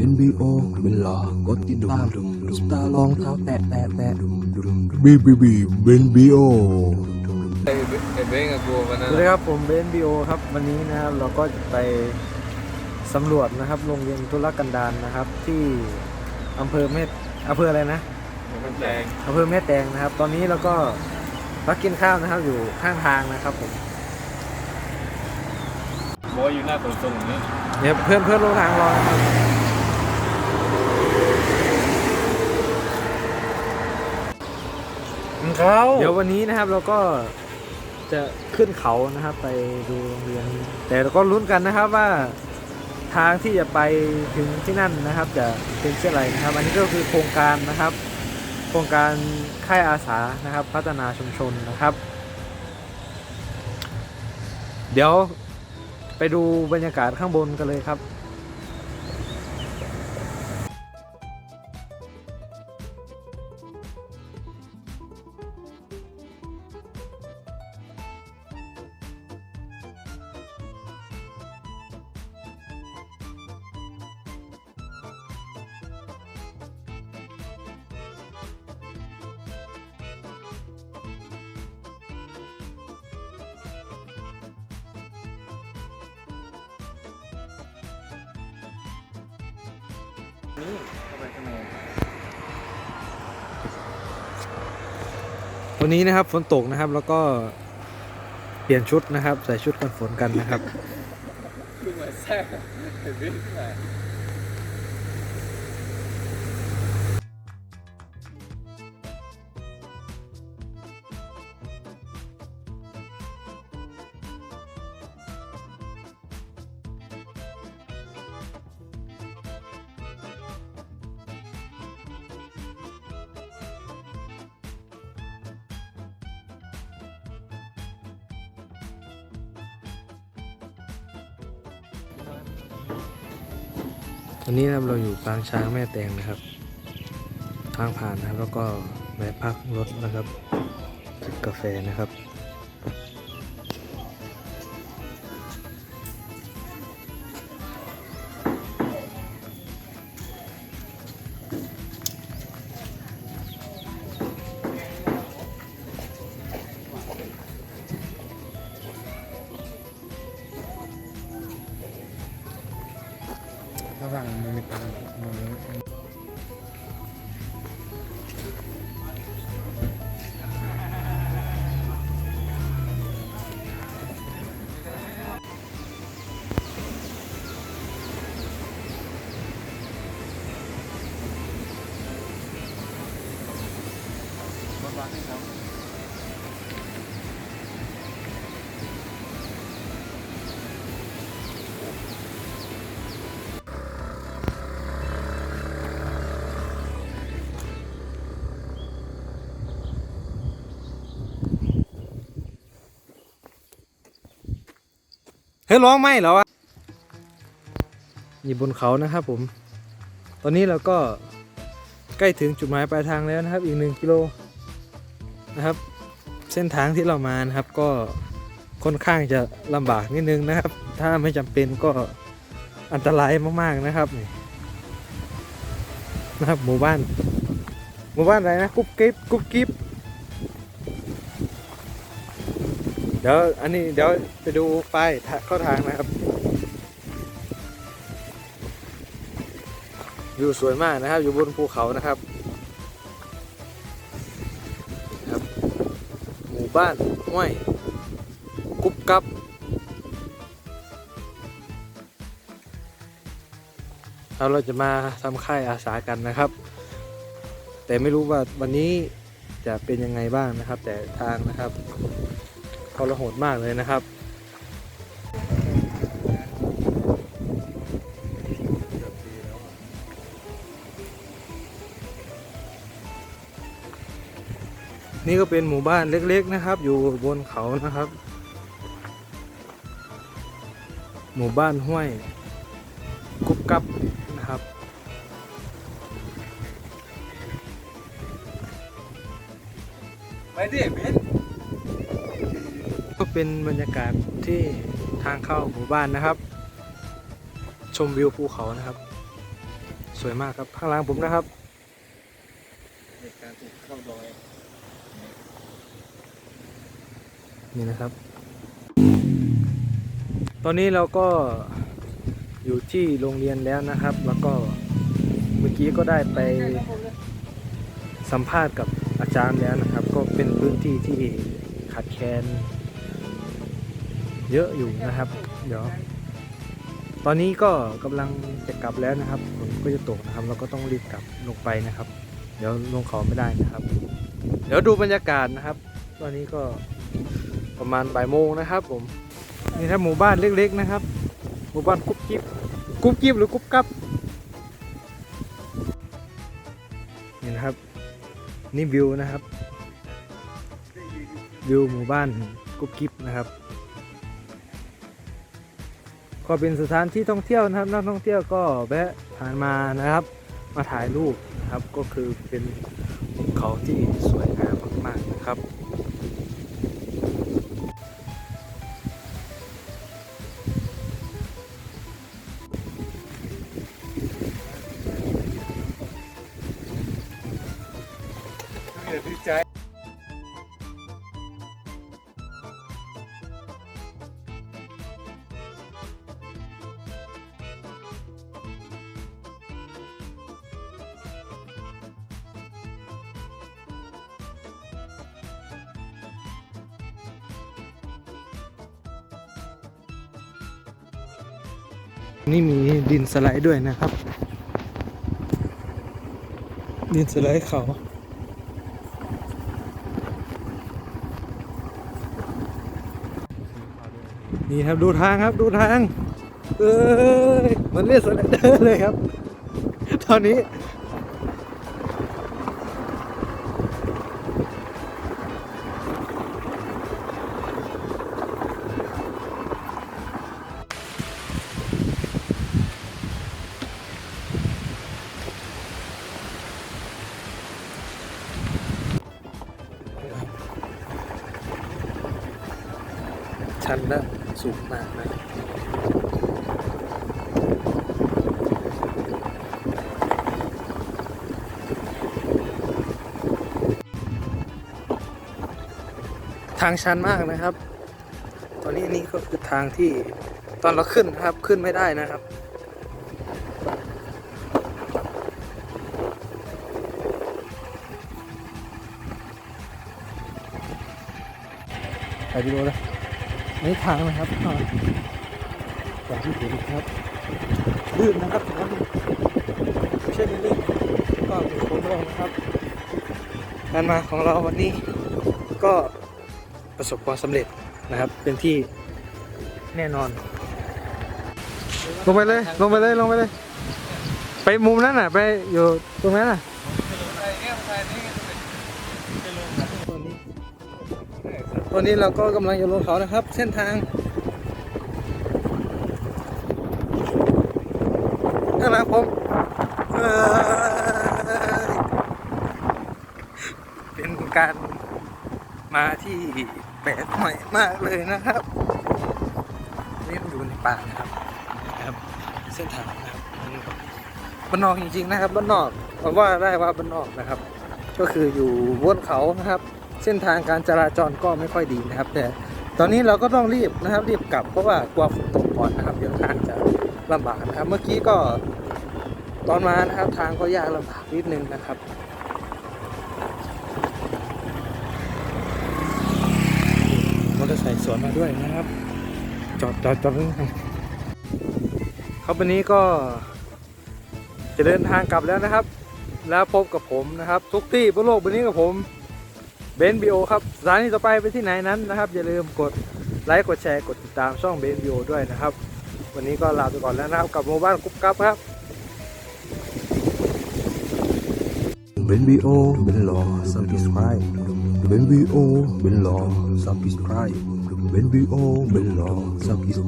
เป็นบีโอเวลากดติดตามสตาร์ลองเท้าแตะแตะแตะบีบีบีเบนบีโอไอ้เบไอ้เบ้งกับกูวันสนั้นวัสดีครับผมเบนบีโอครับ วันนี้นะครับเราก็จะไปสำรวจนะครับโรงเรียนธุรกันดารนะครับ ที่อำเภอแม่อำเภออะไรนะมันแดงอำเภอแม่แตงนะครับ ตอนนี้เราก็พักกินข้าวนะครับอยู่ข้างทางนะครับผมบอยอยู่หน้าขนส่งนี่เดี๋ยวเพื่อนเพื่อนลงทางรอนะครับ เขาเดี๋ยววันนี้นะครับเราก็จะขึ้นเขานะครับ ไปดูโรงเรียน แต่เราก็ลุ้นกันนะครับว่าทางที่จะไปถึงที่นั่นนะครับ จะเป็นเช่นไรนะครับ อันนี้ก็คือโครงการนะครับ โครงการค่ายอาสานะครับ พัฒนาชุมชนนะครับ เดี๋ยวไปดูบรรยากาศข้างบนกันเลยครับ วันนี้นะครับฝนตกนะครับแล้วก็เปลี่ยนชุดนะครับ ใส่ชุดกันฝนกันนะครับขึ้นมาแซ่บไอ้เบ้งขึ้นม วันนี้นะครับเราอยู่ปางช้างแม่แตงนะครับ ทางผ่านนะครับแล้วก็แวะพักรถนะครับจิบกาแฟนะครับ ระหว่างมือตามือเเฮ้ยร้องไหมเหรอวะอยู่บนเขานะครับผม ตอนนี้เราก็ใกล้ถึงจุดหมายปลายทางแล้วนะครับ อีกหนึ่งกิโลนะครับ เส้นทางที่เรามานะครับก็ค่อนข้างจะลำบากนิดนึงนะครับ ถ้าไม่จำเป็นก็อันตรายมากๆนะครับนี่นะครับหมู่บ้าน หมู่บ้านอะไรนะกุ๊บกิ๊บกุ๊บกิ๊บ ดี๋ยวอันนี้เดี๋ยวไปดูป้ายเข้าทางนะครับอยู่สวยมากนะครับ อยู่บนภูเขานะครับครับ หมู่บ้านห้วยกุ๊บกับเราเราจะมาทำค่ายอาสากันนะครับ แต่ไม่รู้ว่าวันนี้จะเป็นยังไงบ้างนะครับ แต่ทางนะครับ ทรหดมากเลยนะครับ นี่ก็เป็นหมู่บ้านเล็กๆนะครับ อยู่บนเขานะครับ หมู่บ้านห้วย กุ๊บกับนะครับไปดิเบ้งก็ เป็นบรรยากาศที่ทางเข้าหมู่บ้านนะครับ ชมวิวภูเขานะครับ สวยมากครับข้างหล่างผมนะครับในการถูกเข้าดอยนี่นะครับ ตอนนี้เราก็อยู่ที่โรงเรียนแล้วนะครับ แล้วก็เมื่อกี้ก็ได้ไปสัมภาษณ์กับอาจารย์แล้วนะครับ ก็เป็นพื้นที่ที่ขาดแคลน เยอะอยู่นะครับ เดี๋ยว ตอนนี้ก็กำลังจะกลับแล้วนะครับฝนก็จะตกนะครับ เราก็ต้องรีบกลับลงไปนะครับ เดี๋ยวลงเขาไม่ได้นะครับ เดี๋ยวดูบรรยากาศนะครับ ตอนนี้ก็ประมาณบ่ายโมงนะครับ ผมนี่ครับหมู่บ้านเล็ก ๆ นะครับ หมู่บ้านกุ๊บกิ๊บกุ๊บกิ๊บหรือกุ๊บกับนี่นะครับ นี่วิวนะครับ วิวหมู่บ้านกุ๊บกิ๊บนะครับ ก็เป็นสถานที่ท่องเที่ยวนะครับ นักท่องเที่ยวก็แวะผ่านมานะครับ มาถ่ายรูปนะครับ ก็คือเป็นภูเขาที่สวยงามมากๆนะครับ นี่มีดินสไลด์ด้วยนะครับ ดินสไลด์เขานี่ครับดูทางครับดูทาง เอ้ยมันเล่นสไลเดอร์เลยครับ ตอนนี้ ชันและสูงมากนะทางชันมากนะครับ ตอนนี้นนี้ก็คือทางที่ตอนเราขึ้นนะครับขึ้นไม่ได้นะครับ ถ่ายวิดีโอเลย ในทางนะครับอย่างที่เห็นครับลื่นนะครับถือว่าไม่ใช่ลื่นก็มีโค้งลงนะครับการมาของเราวันนี้ก็ประสบความสำเร็จนะครับเป็นที่แน่นอน ลงไปเลยลงไปเลยลงไปเลย ไปมุมนั้นน่ะ ไปอยู่ตรงนั้นน่ะ ตอนนี้เราก็กำลังจะลงเขานะครับ เส้นทางข้างหลังผมเป็นการมาที่แปลกใหม่มากเลยนะครับนี่มันอยู่ในป่านะครับครับ เส้นทางนะครับบ้านนอกจริงๆนะครับบ้านนอกผมว่าได้ว่าบ้านนอกนะครับ ก็คืออยู่บนเขานะครับ เส้นทางการจราจรก็ไม่ค่อยดีนะครับ แต่ตอนนี้เราก็ต้องรีบนะครับรีบกลับเพราะว่ากลัวฝนตกก่อนนะครับเดี๋ยวทางจะลำบากนะครับ เมื่อกี้ก็ตอนมานะครับทางก็ยากลำบากนิดนึงนะครับมอเตอร์ไซค์สวนมาด้วยนะครับ จอดจอดจอดครับวันนี้ก็จะเดินทางกลับแล้วนะครับ แล้วพบกับผมนะครับ ทุกที่บนโลกใบนี้กับผม เบนบีโอครับสถานีต่อไปไปที่ไหนนั้นนะครับ อย่าลืมกดไลค์กดแชร์กดติดตามช่องเบนบีโอด้วยนะครับ วันนี้ก็ลาไปก่อนแล้วนะครับกับหมู่บ้านกุ๊บกับครับเป็นวีโอเป็นรอ subscribe เป็นวีโอเป็นรอ subscribe เป็นวีโอเป็นรอ subscribe